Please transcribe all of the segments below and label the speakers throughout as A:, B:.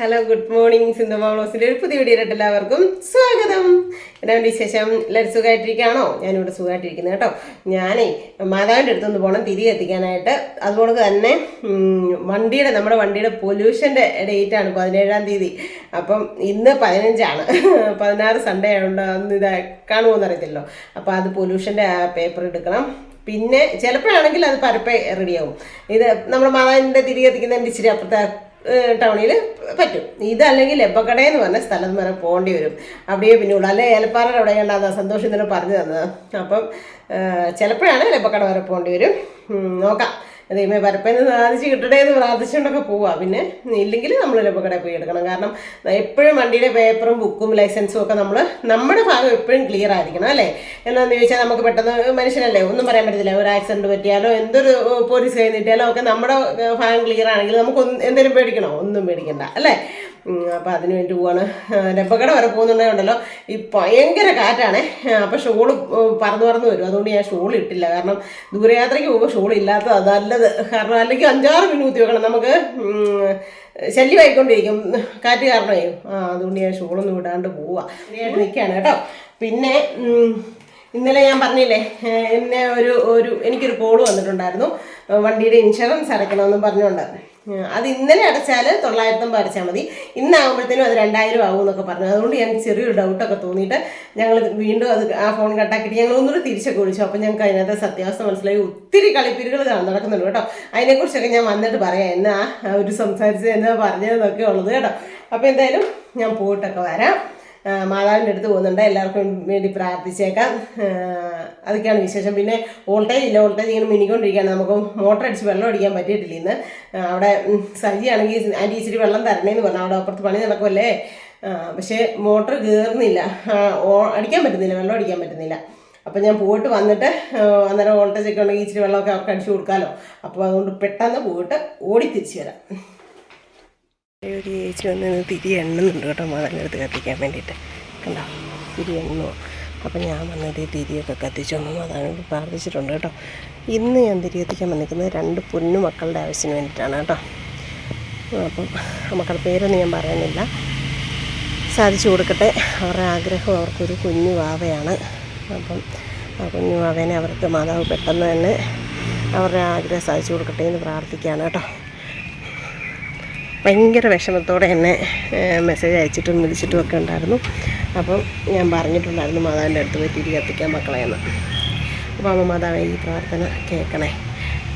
A: Hello good morning Sindhu മാളോസിന്റെ ഒരു പുതിയ വീഡിയോയിലോട്ട് എല്ലാവർക്കും സ്വാഗതം. എന്നാണ് വിശേഷം? എല്ലാവരും സുഖമായിട്ടിരിക്കുകയാണോ? ഞാനിവിടെ സുഖമായിട്ടിരിക്കുന്നത് കേട്ടോ. ഞാനേ മാതാവിന്റെ അടുത്തൊന്ന് പോകണം തിരി എത്തിക്കാനായിട്ട് അതുപോലെ തന്നെ വണ്ടിയുടെ നമ്മുടെ വണ്ടിയുടെ പൊല്യൂഷന്റെ ഡേറ്റ് ആണ് പതിനേഴാം തീയതി. അപ്പം ഇന്ന് പതിനഞ്ചാണ്. പതിനാറ് സൺഡേ ആയതുകൊണ്ട് അന്ന് ഇത് കാണുമോന്ന് അറിയത്തില്ലോ അപ്പോൾ അത് പൊല്യൂഷന്റെ പേപ്പർ എടുക്കണം. പിന്നെ ചിലപ്പോഴാണെങ്കിൽ അത് പരപ്പേ റെഡിയാവും ഇത് നമ്മുടെ മാതാവിന്റെ തിരികെ എത്തിക്കുന്നതിന്റെ ഇച്ചിരി അപ്പുറത്തെ ടൗണിൽ പറ്റും. ഇതല്ലെങ്കിൽ എപ്പക്കട എന്ന് പറഞ്ഞ സ്ഥലത്ത് വരെ പോകേണ്ടി വരും. അവിടെയേ പിന്നെ ഉള്ളൂ. അല്ലെ ഏലപ്പാറയുടെ അവിടെ കണ്ടാ സന്തോഷം ഇന്നലെ പറഞ്ഞു തന്നത്. അപ്പം ചിലപ്പോഴാണ് എപ്പക്കട വരെ പോകേണ്ടി വരും. നോക്കാം. ദൈവമേ പരപ്പേന്ന് സാധിച്ച് കിട്ടട്ടെ എന്ന് പ്രാർത്ഥിച്ചുകൊണ്ടൊക്കെ പോവാം. പിന്നെ ഇല്ലെങ്കിൽ നമ്മൾ എപ്പക്കടയിൽ പോയി എടുക്കണം. കാരണം എപ്പോഴും വണ്ടിയുടെ പേപ്പറും ബുക്കും ലൈസൻസും ഒക്കെ നമ്മൾ നമ്മുടെ ഭാഗം എപ്പോഴും ക്ലിയർ ആയിരിക്കണം അല്ലേ? എന്നാന്ന് ചോദിച്ചാൽ നമുക്ക് പെട്ടെന്ന് മനുഷ്യനല്ലേ ഒന്നും പറയാൻ പറ്റത്തില്ല. ഒരു ആക്സിഡന്റ് പറ്റിയാലോ എന്തൊരു പോലീസ് കൈ നീട്ടിയാലോ ഒക്കെ നമ്മുടെ ഭാഗം ക്ലിയർ ആണെങ്കിൽ നമുക്ക് എന്തെങ്കിലും പേടിക്കണോ? ഒന്നും പേടിക്കണ്ട അല്ലേ? അപ്പോൾ അതിന് വേണ്ടി പോവാണ്. രപ്പക്കട വരെ പോകുന്നുണ്ടെങ്കിലുണ്ടല്ലോ ഈ ഭയങ്കര കാറ്റാണ്. അപ്പോൾ ഷോൾ പറന്ന് പറന്ന് വരും. അതുകൊണ്ട് ഞാൻ ഷോൾ ഇട്ടില്ല. കാരണം ദൂരയാത്രയ്ക്ക് പോകുമ്പോൾ ഷോൾ ഇല്ലാത്തത് നല്ലത് കാരണം അല്ലെങ്കിൽ അഞ്ചാറ് മിനിറ്റ് വെക്കണം. നമുക്ക് ശല്യമായിക്കൊണ്ടിരിക്കും. കാറ്റ് കാരണമേ. ആ അതുകൊണ്ട് ഞാൻ ഷോളൊന്നും ഇടാണ്ട് പോവാ. നിൽക്കുകയാണ് കേട്ടോ. പിന്നെ ഇന്നലെ ഞാൻ പറഞ്ഞില്ലേ എന്നെ ഒരു ഒരു എനിക്കൊരു കോൾ വന്നിട്ടുണ്ടായിരുന്നു. വണ്ടിയുടെ ഇൻഷുറൻസ് അടയ്ക്കണമെന്നും പറഞ്ഞുകൊണ്ട്. അത് ഇന്നലെ അടച്ചാൽ തൊള്ളായിരത്തമ്പത് അടച്ചാൽ മതി. ഇന്നാകുമ്പോഴത്തേനും അത് രണ്ടായിരം ആവും എന്നൊക്കെ പറഞ്ഞു. അതുകൊണ്ട് ഞാൻ ചെറിയൊരു ഡൗട്ടൊക്കെ തോന്നിയിട്ട് ഞങ്ങൾ വീണ്ടും അത് ആ ഫോൺ കട്ടാക്കിയിട്ട് ഞങ്ങൾ ഒന്നുകൂടി തിരിച്ചൊക്കെ വിളിച്ചു. അപ്പം ഞങ്ങൾക്ക് അതിനകത്ത് സത്യാവസ്ഥ മനസ്സിലായി. ഒത്തിരി കളിപ്പിരികൾ നടക്കുന്നുണ്ട് കേട്ടോ. അതിനെക്കുറിച്ചൊക്കെ ഞാൻ വന്നിട്ട് പറയാം. എന്നാ ഒരു സംസാരിച്ച് എന്നാ പറഞ്ഞതെന്നൊക്കെ ഉള്ളത് കേട്ടോ. അപ്പോൾ എന്തായാലും ഞാൻ പോയിട്ടൊക്കെ വരാം. മാതാവിന്റെ അടുത്ത് പോകുന്നുണ്ട്. എല്ലാവർക്കും വേണ്ടി പ്രാർത്ഥിച്ചേക്കാം. അതൊക്കെയാണ് വിശേഷം. പിന്നെ വോൾട്ടേജ് ഇല്ല. വോൾട്ടേജ് ഇങ്ങനെ മിനിക്കൊണ്ടിരിക്കുകയാണ് നമുക്ക് മോട്ടർ അടിച്ച് വെള്ളം അടിക്കാൻ പറ്റിയിട്ടില്ല ഇന്ന്. അവിടെ സജിയാണെങ്കിൽ ആന്റി ഇച്ചിരി വെള്ളം തരണേന്ന് പറഞ്ഞു. അവിടെ അപ്പുറത്ത് പണി നടക്കുമല്ലേ പക്ഷേ മോട്ടർ കയറുന്നില്ല അടിക്കാൻ പറ്റുന്നില്ല. വെള്ളം അടിക്കാൻ പറ്റുന്നില്ല. അപ്പം ഞാൻ പോയിട്ട് വന്നിട്ട് അന്നേരം വോൾട്ടേജ് ഒക്കെ ഉണ്ടെങ്കിൽ ഇച്ചിരി വെള്ളമൊക്കെ അവർക്ക് അടിച്ചു കൊടുക്കാമല്ലോ അപ്പോൾ അതുകൊണ്ട് പെട്ടെന്ന് പോയിട്ട് ഓടി തിരിച്ചു വരാം. ഒരു ചേച്ചി വന്ന് തിരി എണ്ണുന്നുണ്ട് കേട്ടോ മുതലെടുത്ത് കത്തിക്കാൻ വേണ്ടിയിട്ട്. കണ്ടോ? തിരി എണ്ണു അപ്പം ഞാൻ വന്നത് ഈ തിരിയൊക്കെ കത്തിച്ചോന്നു അതാണ് പ്രാർത്ഥിച്ചിട്ടുണ്ട് കേട്ടോ. ഇന്ന് ഞാൻ തിരി കത്തിക്കാൻ വന്നിരിക്കുന്നത് രണ്ട് പൊന്നു മക്കളുടെ ആവശ്യത്തിന് വേണ്ടിയിട്ടാണ് കേട്ടോ. അപ്പം മക്കളുടെ പേരൊന്നും ഞാൻ പറയുന്നില്ല. സാധിച്ചു കൊടുക്കട്ടെ. അവരുടെ ആഗ്രഹം അവർക്കൊരു കുഞ്ഞു വാവയാണ്. അപ്പം ആ കുഞ്ഞു വാവേനെ അവർക്ക് മാതാവ് പെട്ടെന്ന് തന്നെ അവരുടെ ആഗ്രഹം സാധിച്ചു കൊടുക്കട്ടെ എന്ന് പ്രാർത്ഥിക്കുകയാണ് കേട്ടോ. ഭയങ്കര വിഷമത്തോടെ എന്നെ മെസ്സേജ് അയച്ചിട്ടും വിളിച്ചിട്ടും ഒക്കെ ഉണ്ടായിരുന്നു. അപ്പം ഞാൻ പറഞ്ഞിട്ടുണ്ടായിരുന്നു മാതാവിന്റെ അടുത്ത് പോയി തിരി കത്തിക്കാൻ മക്കളെ എന്ന്. അപ്പോൾ അമ്മ മാതാവെ ഈ പ്രാർത്ഥന കേൾക്കണേ.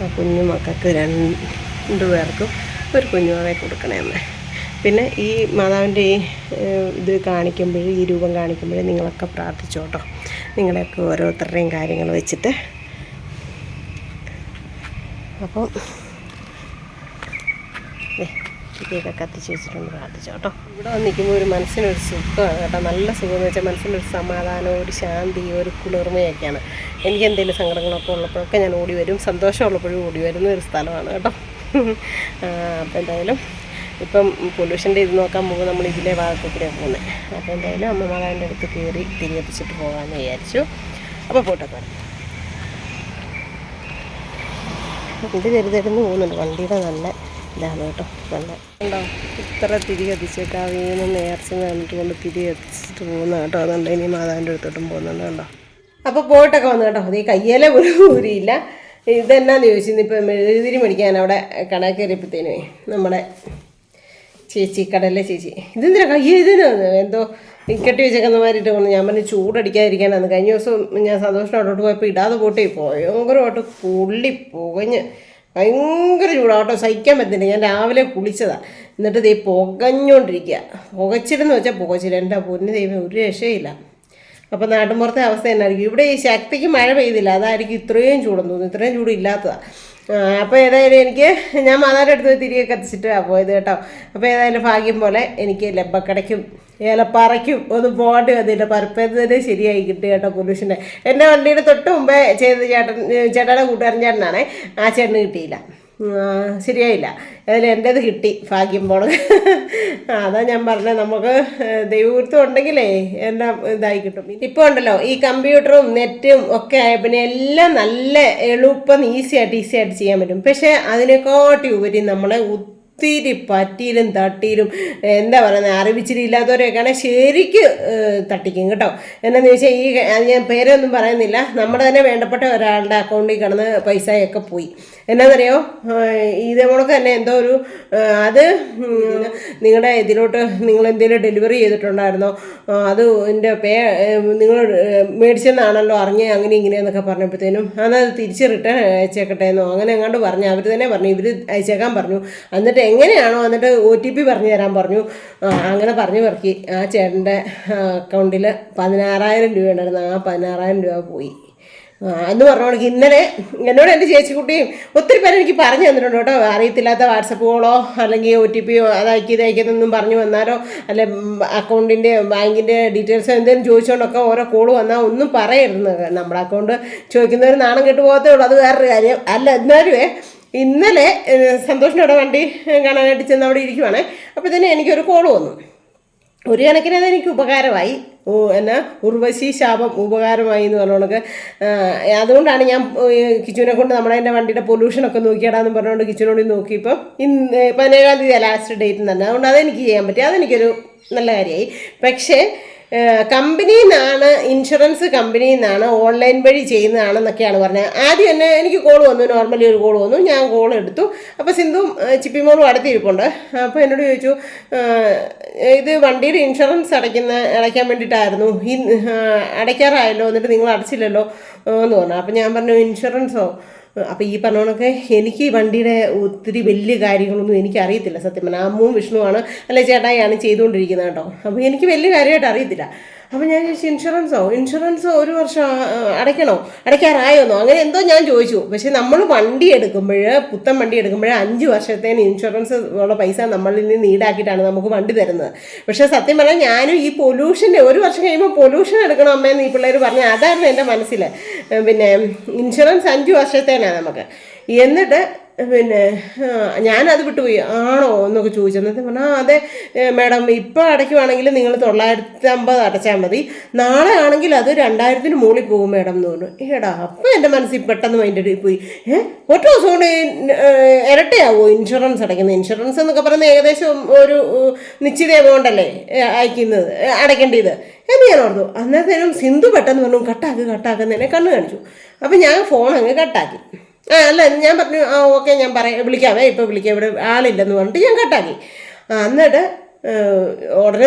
A: ആ കുഞ്ഞു മക്കൾക്ക് രണ്ടു പേർക്കും ഒരു കുഞ്ഞുമാവെ കൊടുക്കണേ അമ്മേ പിന്നെ ഈ മാതാവിന്റെ ഈ ഇത് കാണിക്കുമ്പോൾ ഈ രൂപം കാണിക്കുമ്പോൾ നിങ്ങളൊക്കെ പ്രാർത്ഥിച്ചോട്ടോ നിങ്ങളെയൊക്കെ ഓരോരുത്തരുടെയും കാര്യങ്ങൾ വെച്ചിട്ട്. അപ്പം തിരിയൊക്കെ കത്തിച്ച് വെച്ചിട്ടുണ്ട് പ്രാർത്ഥിച്ചു കേട്ടോ. ഇവിടെ വന്നിരിക്കുമ്പോൾ ഒരു മനസ്സിനൊരു സുഖമാണ് കേട്ടോ. നല്ല സുഖം എന്ന് വെച്ചാൽ മനസ്സിനൊരു സമാധാനം ഒരു ശാന്തി ഒരു കുളിർമയൊക്കെയാണ്. എനിക്ക് എന്തെങ്കിലും സങ്കടങ്ങളൊക്കെ ഉള്ളപ്പോഴൊക്കെ ഞാൻ ഓടി വരും. സന്തോഷമുള്ളപ്പോഴും ഓടി വരുന്ന ഒരു സ്ഥലമാണ് കേട്ടോ. അപ്പോൾ എന്തായാലും ഇപ്പം പൊല്യൂഷന്റെ ഇത് നോക്കാൻ പോകുമ്പോൾ നമ്മൾ ഇതിലെ ഭാഗത്തേക്കാണ് പോകുന്നത്. അപ്പോൾ എന്തായാലും അമ്മ മാതാവിന്റെ അടുത്ത് കയറി തിരി കത്തിച്ചിട്ട് പോകാമെന്ന് വിചാരിച്ചു. അപ്പോൾ പോട്ടെ വരാം ഇത് കരുതരുന്ന് പോകുന്നുണ്ട്. വണ്ടിയുടെ നല്ല ഇതാണ് കേട്ടോ. നല്ല ഉണ്ടോ? ഇത്ര തിരി കത്തിച്ചേക്കാ. വീണ് നേർച്ച കണ്ടിട്ട് കൊണ്ട് തിരി കത്തിച്ചിട്ട് പോകുന്ന കേട്ടോ. അതുകൊണ്ട് ഇനി മാതാവിന്റെ അടുത്തോട്ടും പോകുന്നുണ്ട് കണ്ടോ? അപ്പോൾ പോയിട്ടൊക്കെ വന്നു കേട്ടോ. ഈ കയ്യേലെ ഒരു ഊരിയില്ല. ഇതെന്നാന്ന് ചോദിച്ചിരുന്നു. ഇപ്പം മെഴുതിരി മേടിക്കാൻ അവിടെ കടയിൽ കയറിയപ്പോഴത്തേനേ നമ്മുടെ ചേച്ചി കടലിലെ ചേച്ചി. ഇതെന്തിനാ കയ്യ? ഇതിന് എന്തോ കെട്ടി വെച്ചേക്കുന്ന മാതിരിട്ട് കൊണ്ട് ഞാൻ പറഞ്ഞു ചൂടടിക്കാതിരിക്കാനാണ് കഴിഞ്ഞ ദിവസം ഞാൻ സന്തോഷം അവിടോട്ട് പോയപ്പോൾ ഇടാതെ പോട്ടേ. ഭയങ്കരമായിട്ട് പുള്ളി പുകഞ്ഞ് ഭയങ്കര ചൂടാട്ടോ സഹിക്കാൻ പറ്റുന്നില്ല. ഞാൻ രാവിലെ കുളിച്ചതാണ് എന്നിട്ട് ദേ പുകഞ്ഞുകൊണ്ടിരിക്കുക പുകച്ചിലെന്ന് വെച്ചാൽ പുകച്ചില്ല എന്റെ പൊന്ന് ദൈവം ഒരു രക്ഷയില്ല. അപ്പോൾ നാട്ടിൻപുറത്തെ അവസ്ഥ എന്നായിരിക്കും. ഇവിടെ ഈ ശക്തിക്ക് മഴ പെയ്തില്ല. അതായിരിക്കും ഇത്രയും ചൂടെന്ന് തോന്നുന്നു. ഇത്രയും ചൂട് ഇല്ലാത്തതാണ് അപ്പോൾ ഏതായാലും എനിക്ക് ഞാൻ മാതാവിന്റെ അടുത്ത് തിരികെ കത്തിച്ചിട്ട് പോയത് കേട്ടോ. അപ്പോൾ ഏതായാലും ഭാഗ്യം പോലെ എനിക്ക് ലബ്ബക്കടയ്ക്കും ഏലപ്പാറയ്ക്കും ഒന്നും പോകേണ്ടി വന്നില്ല. പരപ്പേന്നതിന് ശരിയായി കിട്ടി കേട്ടോ പുരുഷന്റെ എന്റെ വണ്ടിയുടെ തൊട്ട് മുമ്പേ ചെയ്ത ചേട്ടൻ ചേട്ടയുടെ കൂട്ടുകാരൻ ചേട്ടനാണേ. ആ ചേട്ടന് കിട്ടിയില്ല. ശരിയായില്ല. അതിൽ എന്റേത് കിട്ടി. ഭാഗ്യം പോണ. അതാ ഞാൻ പറഞ്ഞത് നമുക്ക് ദൈവവൃത്തം ഉണ്ടെങ്കിലേ എല്ലാം ഇതായി കിട്ടും. ഇപ്പോൾ ഉണ്ടല്ലോ ഈ കമ്പ്യൂട്ടറും നെറ്റും ഒക്കെ ആയ പിന്നെ എല്ലാം നല്ല എളുപ്പം ഈസി ആയിട്ട് ഈസി ആയിട്ട് ചെയ്യാൻ പറ്റും. പക്ഷേ അതിനെക്കാട്ടി ഉപരി നമ്മളെ ഒത്തിരി പറ്റിയിലും തട്ടിയിലും എന്താ പറയുന്നത് അറിവിച്ചിരി ഇല്ലാത്തവരെയൊക്കെയാണ് ശരിക്ക് തട്ടിക്കും കേട്ടോ. എന്നാന്ന് ചോദിച്ചാൽ ഈ ഞാൻ പേരൊന്നും പറയുന്നില്ല. നമ്മുടെ തന്നെ വേണ്ടപ്പെട്ട ഒരാളുടെ അക്കൗണ്ടിൽ കിടന്ന് പൈസയൊക്കെ പോയി. എന്നാന്നറിയോ ഇതേ കണക്ക് തന്നെ എന്തോ ഒരു അത് നിങ്ങളുടെ ഇതിലോട്ട് നിങ്ങൾ എന്തെങ്കിലും ഡെലിവറി ചെയ്തിട്ടുണ്ടായിരുന്നോ? അത് എന്റെ പേ നിങ്ങൾ മേടിച്ചെന്നാണല്ലോ അറിഞ്ഞ് അങ്ങനെ ഇങ്ങനെയെന്നൊക്കെ പറഞ്ഞപ്പോഴത്തേനും അന്നത് തിരിച്ച് റിട്ടേൺ അയച്ചേക്കട്ടെ എന്നോ അങ്ങനെ എങ്ങാണ്ട് പറഞ്ഞു അവർ തന്നെ പറഞ്ഞു ഇവർ അയച്ചേക്കാൻ പറഞ്ഞു. എന്നിട്ട് എങ്ങനെയാണോ എന്നിട്ട് ഒ ടി പി പറഞ്ഞു തരാൻ പറഞ്ഞു. അങ്ങനെ പറഞ്ഞു പെറുക്കി. ആ ചേട്ടന്റെ അക്കൗണ്ടിൽ പതിനാറായിരം രൂപ ഉണ്ടായിരുന്നു. ആ പതിനാറായിരം രൂപ പോയി. എന്ന് പറഞ്ഞോണെങ്കിൽ ഇന്നലെ എന്നോട് എന്റെ ചേച്ചിക്കുട്ടിയും ഒത്തിരി പേര് എനിക്ക് പറഞ്ഞു തന്നിട്ടുണ്ട് കേട്ടോ. അറിയത്തില്ലാത്ത വാട്സപ്പുകളോ അല്ലെങ്കിൽ ഒ ടി പിയോ അത് അയക്കിയത് പറഞ്ഞു വന്നാലോ അല്ല അക്കൗണ്ടിന്റെ ബാങ്കിന്റെ ഡീറ്റെയിൽസോ എന്തെങ്കിലും ചോദിച്ചുകൊണ്ടൊക്കെ ഓരോ കോൾ വന്നാൽ ഒന്നും പറയരുത്. നമ്മുടെ അക്കൗണ്ട് ചോദിക്കുന്നവർ നാണം കെട്ട് പോകത്തേ ഉള്ളൂ. അത് വേറൊരു കാര്യം. അല്ല എന്നാലുവേ ഇന്നലെ സന്തോഷിനോടെ വണ്ടി കാണാനായിട്ട് ചെന്ന് അവിടെ ഇരിക്കുവാണ്. അപ്പോൾ തന്നെ എനിക്കൊരു കോൾ വന്നു. ഒരു കണക്കിന് അത് എനിക്ക് ഉപകാരമായി. എന്നാ ഉർവശി ശാപം ഉപകാരമായി എന്ന് പറഞ്ഞോണക്ക് അതുകൊണ്ടാണ് ഞാൻ കിച്ചുവിനെ കൊണ്ട് നമ്മുടെ എന്റെ വണ്ടിയുടെ പൊല്യൂഷനൊക്കെ നോക്കിയിടാന്ന് പറഞ്ഞുകൊണ്ട് കിച്ചുവിനോട് നോക്കിയപ്പോൾ ഇന്ന് പതിനേഴാം തീയതി ലാസ്റ്റ് ഡേറ്റ് തന്നെ. അതുകൊണ്ട് അതെനിക്ക് ചെയ്യാൻ പറ്റി. അതെനിക്കൊരു നല്ല കാര്യമായി. പക്ഷേ കമ്പനിയിൽ നിന്നാണ് ഇൻഷുറൻസ് കമ്പനിയിൽ നിന്നാണ് ഓൺലൈൻ വഴി ചെയ്യുന്നതാണെന്നൊക്കെയാണ് പറഞ്ഞത്. ആദ്യം തന്നെ എനിക്ക് കോൾ വന്നു നോർമലി ഒരു കോൾ വന്നു ഞാൻ കോൾ എടുത്തു. അപ്പോൾ സിന്ധുവും ചിപ്പിമോളും അടുത്തിരിപ്പുണ്ട്. അപ്പോൾ എന്നോട് ചോദിച്ചു ഇത് വണ്ടിയുടെ ഇൻഷുറൻസ് അടയ്ക്കുന്ന അടയ്ക്കാൻ വേണ്ടിയിട്ടായിരുന്നു. ഈ അടയ്ക്കാറായല്ലോ എന്നിട്ട് നിങ്ങൾ അടച്ചില്ലല്ലോ എന്ന് പറഞ്ഞു. അപ്പോൾ ഞാൻ പറഞ്ഞു ഇൻഷുറൻസോ? അപ്പോൾ ഈ പറഞ്ഞ കണക്കെ എനിക്ക് ഈ വണ്ടിയുടെ ഒത്തിരി വലിയ കാര്യങ്ങളൊന്നും എനിക്ക് അറിയത്തില്ല സത്യം പറഞ്ഞാൽ അമ്മും വിഷ്ണുവാണ്. അല്ലെ ചേട്ടായിയാണ് ചെയ്തുകൊണ്ടിരിക്കുന്നത് കേട്ടോ. അപ്പോൾ എനിക്ക് വലിയ കാര്യമായിട്ട് അറിയത്തില്ല. അപ്പോൾ ഞാൻ ചോദിച്ചു ഇൻഷുറൻസോ ഇൻഷുറൻസ് ഒരു വർഷം അടയ്ക്കണോ? അടയ്ക്കാറായോന്നോ? അങ്ങനെ എന്തോ ഞാൻ ചോദിച്ചു. പക്ഷേ നമ്മൾ വണ്ടി എടുക്കുമ്പോൾ പുത്തൻ വണ്ടി എടുക്കുമ്പോൾ അഞ്ച് വർഷത്തേന് ഇൻഷുറൻസ് ഉള്ള പൈസ നമ്മളിൽ നിന്ന് ഈടാക്കിയിട്ടാണ് നമുക്ക് വണ്ടി തരുന്നത്. പക്ഷേ സത്യം പറഞ്ഞാൽ ഞാനും ഈ പൊല്യൂഷന്റെ ഒരു വർഷം കഴിയുമ്പോൾ പൊല്യൂഷൻ എടുക്കണം അമ്മയെന്ന് ഈ പിള്ളേർ പറഞ്ഞു അതായിരുന്നു എന്റെ മനസ്സിൽ പിന്നെ ഇൻഷുറൻസ് അഞ്ച് വർഷത്തേനാണ് നമുക്ക്. എന്നിട്ട് പിന്നെ ഞാനത് വിട്ടുപോയി. ആണോ എന്നൊക്കെ ചോദിച്ചു. എന്നിട്ട് പറഞ്ഞാൽ അതെ മാഡം ഇപ്പോൾ അടയ്ക്കുവാണെങ്കിൽ നിങ്ങൾ തൊള്ളായിരത്തി അമ്പത് അടച്ചാൽ മതി. നാളെ ആണെങ്കിൽ അത് രണ്ടായിരത്തിന് മുകളിൽ പോകും മാഡം എന്ന് പറഞ്ഞു. ഏടാ അപ്പം എന്റെ മനസ്സിൽ പെട്ടെന്ന് മൈൻഡ് പോയി. ഏ ഒറ്റ ദിവസം കൊണ്ട് ഇരട്ടയാവോ ഇൻഷുറൻസ് അടയ്ക്കുന്നത്? ഇൻഷുറൻസ് എന്നൊക്കെ പറയുന്നത് ഏകദേശം ഒരു നിശ്ചിത എമൗണ്ട് അല്ലേ അയക്കുന്നത് അടയ്ക്കേണ്ടത്. എന്ന് ഞാൻ ഓർത്തു. അന്നേരത്തേനും സിന്ധു പെട്ടെന്ന് പറഞ്ഞു കട്ടാക്ക് കട്ടാക്കുന്നതിനെ കണ്ണ് കാണിച്ചു. അപ്പം ഞാൻ ഫോൺ അങ്ങ് കട്ടാക്കി ആ അല്ല ഞാൻ പറഞ്ഞു ആ ഓക്കെ ഞാൻ പറയാം വിളിക്കാമേ ഇപ്പോൾ വിളിക്കാം. ഇവിടെ ആളില്ലെന്ന് പറഞ്ഞിട്ട് ഞാൻ കട്ടാക്കി. എന്നിട്ട് ഏഹ്,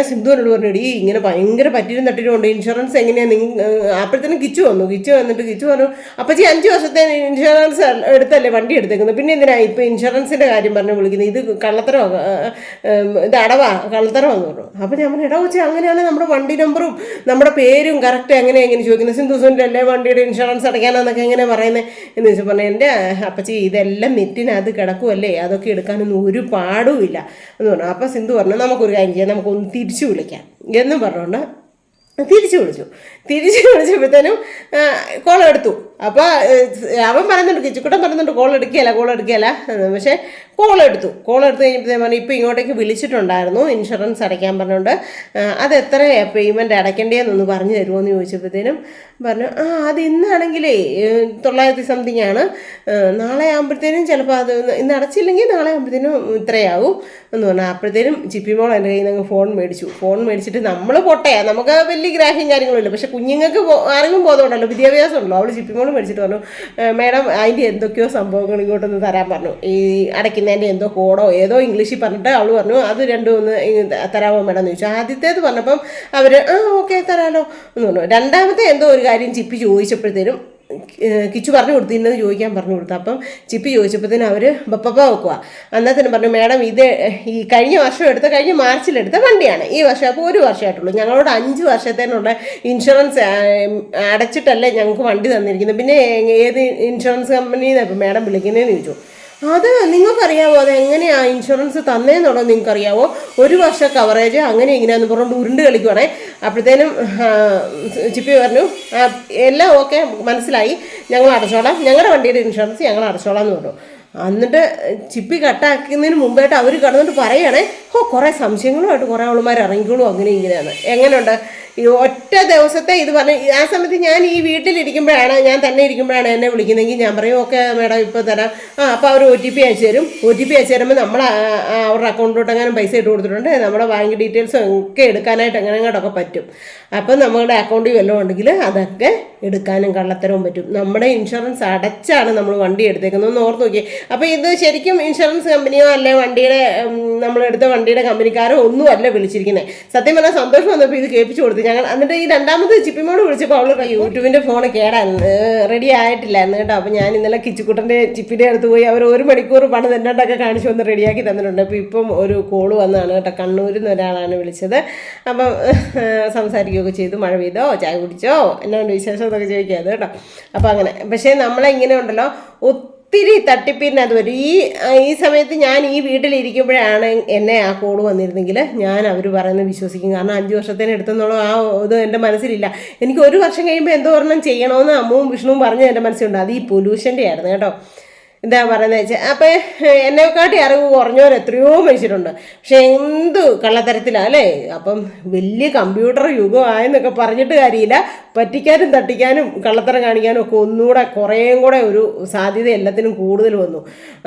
A: സിന്ധു എന്നോട് പറഞ്ഞു "എടീ ഇങ്ങനെ ഭയങ്കര പറ്റിയും തട്ടിട്ടുണ്ട് ഇൻഷുറൻസ് എങ്ങനെയാണ് നിങ്ങൾ അപ്പോഴത്തേനും കിച്ചു വന്നു. കിച്ചു വന്നിട്ട് കിച്ചു പറഞ്ഞു അപ്പച്ചി അഞ്ച് വർഷത്തെ ഇൻഷുറൻസ് എടുത്തല്ലേ? വണ്ടി എടുത്തേക്കുന്നത്. പിന്നെ എന്തിനാ ഇപ്പോൾ ഇൻഷുറൻസിന്റെ കാര്യം പറഞ്ഞ് വിളിക്കുന്നത്? ഇത് കള്ളത്തരോ ഇത് അടവാ കള്ളത്തരമാന്ന് പറഞ്ഞു. അപ്പോൾ ഞാൻ പറഞ്ഞു എടാ വെച്ചാൽ അങ്ങനെയാണെങ്കിൽ നമ്മുടെ വണ്ടി നമ്പറും നമ്മുടെ പേരും കറക്റ്റ് എങ്ങനെ എങ്ങനെ ചോദിക്കുന്നത് സിന്ധുസിന്റെ അല്ലേ വണ്ടിയുടെ ഇൻഷുറൻസ് അടയ്ക്കാനെന്നൊക്കെ എങ്ങനെ പറയുന്നത് എന്ന് വെച്ചാൽ പറഞ്ഞു എന്റെ അപ്പച്ചി ഇതെല്ലാം നെറ്റിനകത്ത് കിടക്കുമല്ലേ അതൊക്കെ എടുക്കാനൊന്നും ഒരു പാടുമില്ല എന്ന് പറഞ്ഞു. അപ്പോൾ സിന്ധു പറഞ്ഞു നമുക്കൊരു കാര്യം ചെയ്യാം. നമുക്കൊന്ന് തിരിച്ചു വിളിക്കാം. എന്നും പറഞ്ഞുകൊണ്ട് തിരിച്ചു വിളിച്ചു. തിരിച്ചു വിളിച്ചപ്പോഴത്തേനും കോൾ എടുത്തു. അപ്പോൾ അവൻ പറയുന്നുണ്ട് കിച്ചുക്കുട്ടൻ പറയുന്നുണ്ട് കോൾ എടുക്കുകയല്ല കോൾ എടുക്കുകയല്ല. പക്ഷേ കോൾ എടുത്തു. കോൾ എടുത്ത് കഴിഞ്ഞപ്പോഴത്തേക്കും പറഞ്ഞു ഇപ്പോൾ ഇങ്ങോട്ടേക്ക് വിളിച്ചിട്ടുണ്ടായിരുന്നു ഇൻഷുറൻസ് അടയ്ക്കാൻ പറഞ്ഞുകൊണ്ട്. അത് എത്ര പേയ്മെന്റ് അടയ്ക്കേണ്ടതെന്നൊന്ന് പറഞ്ഞു തരുമോ എന്ന് ചോദിച്ചപ്പോഴത്തേനും പറഞ്ഞു ആ അത് ഇന്നാണെങ്കിലേ തൊള്ളായിരത്തി സംതിങ് ആണ്. നാളെ ആകുമ്പോഴത്തേനും ചിലപ്പോൾ അത് ഇന്ന് അടച്ചില്ലെങ്കിൽ നാളെ ആകുമ്പോഴത്തേനും ഇത്രയാവും. എന്ന് പറഞ്ഞു. അപ്പോഴത്തേനും ചിപ്പിമോൾ എന്റെ കയ്യിൽ നിന്ന് ഫോൺ മേടിച്ചു. ഫോൺ മേടിച്ചിട്ട് നമ്മൾ പൊട്ടയാ. നമുക്ക് വലിയ ഗ്രാഹ്യം കാര്യങ്ങളുമില്ല പക്ഷെ കുഞ്ഞുങ്ങൾക്ക് അറിവും ബോധമുണ്ടല്ലോ. വിദ്യാഭ്യാസം ഉണ്ടല്ലോ അവൾ ചിപ്പിമോൾ മേടിച്ചിട്ട് പറഞ്ഞു മേഡം അതിന്റെ എന്തൊക്കെയോ സംഭവങ്ങൾ ഇങ്ങോട്ടൊന്ന് തരാൻ പറഞ്ഞു. ഈ അടയ്ക്കുന്നതിന്റെ എന്തോ കോഡോ ഏതോ ഇംഗ്ലീഷിൽ പറഞ്ഞിട്ട് അവൾ പറഞ്ഞു അത് രണ്ടും ഒന്ന് തരാമോ മേഡം? എന്ന് ചോദിച്ചു. ആദ്യത്തേത് പറഞ്ഞപ്പം അവർ ആ ഓക്കെ തരാമല്ലോ എന്ന് പറഞ്ഞു. രണ്ടാമത്തെ എന്തോ ഒരു കാര്യം ചിപ്പി ചോദിച്ചപ്പോഴത്തേനും കിച്ചു പറഞ്ഞു കൊടുത്തു ഇന്നത് ചോദിക്കാൻ പറഞ്ഞു കൊടുത്തു. അപ്പം ചിപ്പി ചോദിച്ചപ്പോഴത്തേന് അവർ ബപ്പപ്പ വെക്കുക അന്നത്തേനും പറഞ്ഞു മാഡം ഇത് ഈ കഴിഞ്ഞ വർഷം എടുത്ത കഴിഞ്ഞ മാർച്ചിലെടുത്ത വണ്ടിയാണ്. ഈ വർഷം അപ്പോൾ ഒരു വർഷമായിട്ടുള്ളൂ. ഞങ്ങളോട് അഞ്ച് വർഷത്തേനുള്ള ഇൻഷുറൻസ് അടച്ചിട്ടല്ലേ ഞങ്ങൾക്ക് വണ്ടി തന്നിരിക്കുന്നത്. പിന്നെ ഏത് ഇൻഷുറൻസ് കമ്പനിയിൽ ഇപ്പം മാഡം വിളിക്കുന്നതെന്ന് ചോദിച്ചു. അത് നിങ്ങൾക്കറിയാവോ? അത് എങ്ങനെയാ ഇൻഷുറൻസ് തന്നേന്നുള്ളത് നിങ്ങൾക്കറിയാവോ? ഒരു വർഷ കവറേജ് അങ്ങനെ ഇങ്ങനെയാന്ന് പറഞ്ഞുകൊണ്ട് ഉരുണ്ട് കളിക്കുവാണേ. അപ്പോഴത്തേനും ചിപ്പി പറഞ്ഞു എല്ലാം ഓക്കെ മനസ്സിലായി. ഞങ്ങൾ അടച്ചോളാം. ഞങ്ങളുടെ വണ്ടിയുടെ ഇൻഷുറൻസ് ഞങ്ങൾ അടച്ചോളാം എന്ന് പറഞ്ഞു. എന്നിട്ട് ചിപ്പി കട്ടാക്കുന്നതിന് മുമ്പായിട്ട് അവർ കടന്നിട്ട് പറയുകയാണേ ഓ കുറേ സംശയങ്ങളുമായിട്ട് കുറേ ആളുമാർ ഇറങ്ങിക്കോളും അങ്ങനെ ഇങ്ങനെയാണ് എങ്ങനെയുണ്ട്? ഒറ്റ ദിവസത്തെ ഇത് പറഞ്ഞ് ആ സമയത്ത് ഞാൻ ഈ വീട്ടിലിരിക്കുമ്പോഴാണ് ഞാൻ തന്നെ ഇരിക്കുമ്പോഴാണ് എന്നെ വിളിക്കുന്നതെങ്കിൽ ഞാൻ പറയും ഓക്കെ മേഡം ഇപ്പോൾ തരാം. ആ അപ്പോൾ അവർ ഒ ടി പി അയച്ചു തരും. ഒ ടി പി അയച്ചു തരുമ്പോൾ നമ്മൾ അവരുടെ അക്കൗണ്ടിലോട്ട് എങ്ങനെ പൈസ ഇട്ട് കൊടുത്തിട്ടുണ്ട്. നമ്മുടെ ബാങ്ക് ഡീറ്റെയിൽസും ഒക്കെ എടുക്കാനായിട്ട് എങ്ങനെ അങ്ങോട്ടൊക്കെ പറ്റും. അപ്പം നമ്മുടെ അക്കൗണ്ടിൽ വല്ലതും ഉണ്ടെങ്കിൽ അതൊക്കെ എടുക്കാനും കള്ളത്തരവും പറ്റും. നമ്മുടെ ഇൻഷുറൻസ് അടച്ചാണ് നമ്മൾ വണ്ടി എടുത്തേക്കുന്നത്. ഒന്ന് ഓർത്ത് നോക്കി അപ്പോൾ ഇത് ശരിക്കും ഇൻഷുറൻസ് കമ്പനിയോ അല്ലെ വണ്ടിയുടെ നമ്മളെടുത്ത വണ്ടിയുടെ കമ്പനിക്കാരോ ഒന്നും അല്ല വിളിച്ചിരിക്കുന്നത് സത്യം പറഞ്ഞാൽ സന്തോഷം വന്നപ്പോൾ ഇത് കേൾപ്പിച്ചു കൊടുത്തു. ഞങ്ങൾ എന്നിട്ട് ഈ രണ്ടാമത് ചിപ്പിമോട് വിളിച്ചപ്പോൾ അവൾ യൂട്യൂബിന്റെ ഫോൺ കേടാൻ റെഡി ആയിട്ടില്ലായിരുന്നു കേട്ടോ. അപ്പോൾ ഞാൻ ഇന്നലെ കിച്ചുക്കുട്ടന്റെ ചിപ്പിന്റെ അടുത്ത് പോയി അവർ ഒരു മണിക്കൂർ പണം തന്നിട്ടൊക്കെ കാണിച്ചു വന്ന് റെഡിയാക്കി തന്നിട്ടുണ്ട്. അപ്പോൾ ഇപ്പം ഒരു കോൾ വന്നതാണ് കേട്ടോ. കണ്ണൂരിൽ നിന്ന് ഒരാളാണ് വിളിച്ചത്. അപ്പം സംസാരിക്കുകയൊക്കെ ചെയ്തു. മഴ പെയ്തോ? ചായ കുടിച്ചോ? എന്നാണ്ട് വിശേഷം എന്നൊക്കെ ചോദിക്കാതെ കേട്ടോ. അപ്പോൾ അങ്ങനെ. പക്ഷേ നമ്മളെ ഇങ്ങനെ ഉണ്ടല്ലോ ഒത്തിരി തട്ടിപ്പിന് അത് വരും ഈ ഈ സമയത്ത് ഞാൻ ഈ വീട്ടിലിരിക്കുമ്പോഴാണ് എന്നെ ആ കോൾ വന്നിരുന്നെങ്കിൽ ഞാൻ അവർ പറയുന്നത് വിശ്വസിക്കും. കാരണം അഞ്ച് വർഷത്തേന് എടുത്തെന്നുള്ള ആ ഇത് എന്റെ മനസ്സിലില്ല. എനിക്ക് ഒരു വർഷം കഴിയുമ്പോൾ എന്തോ ഒരെണ്ണം ചെയ്യണമെന്ന് അമ്മവും വിഷ്ണുവും പറഞ്ഞ് എന്റെ മനസ്സിലുണ്ട്. അത് ഈ പൊല്യൂഷന്റെ ആയിരുന്നു കേട്ടോ. എന്താ പറയുന്നത് വെച്ചാൽ അപ്പം എന്നെക്കാട്ടി അറിവ് കുറഞ്ഞവർ എത്രയോ മനുഷ്യരുണ്ട്. പക്ഷേ എന്ത് കള്ളത്തരത്തിലാണ് അല്ലേ? അപ്പം വലിയ കമ്പ്യൂട്ടർ യുഗമായെന്നൊക്കെ പറഞ്ഞിട്ട് കാര്യമില്ല. പറ്റിക്കാനും തട്ടിക്കാനും കള്ളത്തരം കാണിക്കാനും ഒക്കെ ഒന്നുകൂടെ കുറേയും കൂടെ ഒരു സാധ്യത എല്ലാത്തിനും കൂടുതൽ വന്നു.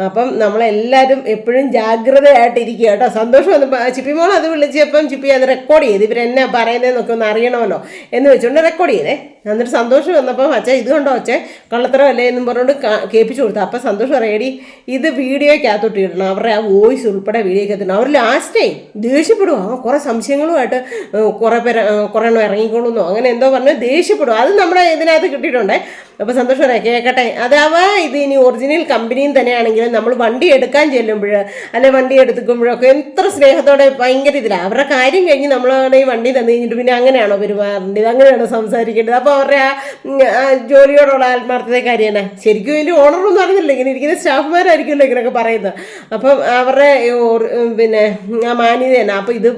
A: അപ്പം നമ്മളെല്ലാവരും എപ്പോഴും ജാഗ്രതയായിട്ടിരിക്കുക കേട്ടോ. സന്തോഷം വന്നപ്പോൾ ചിപ്പിമോൾ അത് വിളിച്ചപ്പം ചിപ്പി അത് റെക്കോർഡ് ചെയ്ത് ഇവരെന്നാ പറയുന്നതെന്നൊക്കെ ഒന്ന് അറിയണമല്ലോ? എന്ന് വെച്ചുകൊണ്ട് റെക്കോർഡ് ചെയ്തേ. എന്നിട്ട് സന്തോഷം വന്നപ്പം അച്ഛാ ഇത് കണ്ടോ അച്ഛേ കള്ളത്തരമല്ലേ? എന്നും പറഞ്ഞുകൊണ്ട് കേൾപ്പിച്ചു കൊടുത്തു. അപ്പം സന്തോഷം റേഡി ഇത് വീഡിയോയ്ക്കകത്തോട്ട് ഇടണം. അവരുടെ ആ വോയിസ് ഉൾപ്പെടെ വീഡിയോയ്ക്കകത്ത് ഇടണം. അവർ ലാസ്റ്റേ ടൈം ആ കുറേ സംശയങ്ങളുമായിട്ട് കുറേ പേര് കുറേ എണ്ണം ഇറങ്ങിക്കൊള്ളുന്നോ അങ്ങനെ എന്തോ പറഞ്ഞ് ദേഷ്യപ്പെടും. അത് നമ്മുടെ ഇതിനകത്ത് കിട്ടിയിട്ടുണ്ടേ. അപ്പോൾ സന്തോഷം പറയാം കേൾക്കട്ടെ അതാവാ ഇത് ഇനി ഒറിജിനൽ കമ്പനിയും തന്നെയാണെങ്കിലും നമ്മൾ വണ്ടി എടുക്കാൻ ചെല്ലുമ്പോൾ അല്ലെ വണ്ടി എടുക്കുമ്പോഴൊക്കെ എത്ര സ്നേഹത്തോടെ ഭയങ്കര ഇതിലാണ് അവരുടെ കാര്യം കഴിഞ്ഞ് നമ്മളവിടെ ഈ വണ്ടി തന്നു കഴിഞ്ഞിട്ട് പിന്നെ അങ്ങനെയാണോ പെരുമാറേണ്ടത്? അങ്ങനെയാണോ സംസാരിക്കേണ്ടത്? അപ്പോൾ അവരുടെ ആ ജോലിയോടുള്ള ആത്മാർത്ഥത കാര്യമാണ് ശരിക്കും ഇതിന്റെ ഓണറൊന്നും അറിഞ്ഞില്ല. ഇങ്ങനെ ഇരിക്കുന്ന സ്റ്റാഫുമാരായിരിക്കുമല്ലോ ഇങ്ങനെയൊക്കെ പറയുന്നത്. അപ്പം അവരുടെ പിന്നെ ആ മാന്യത തന്നെ അപ്പോൾ ഇത്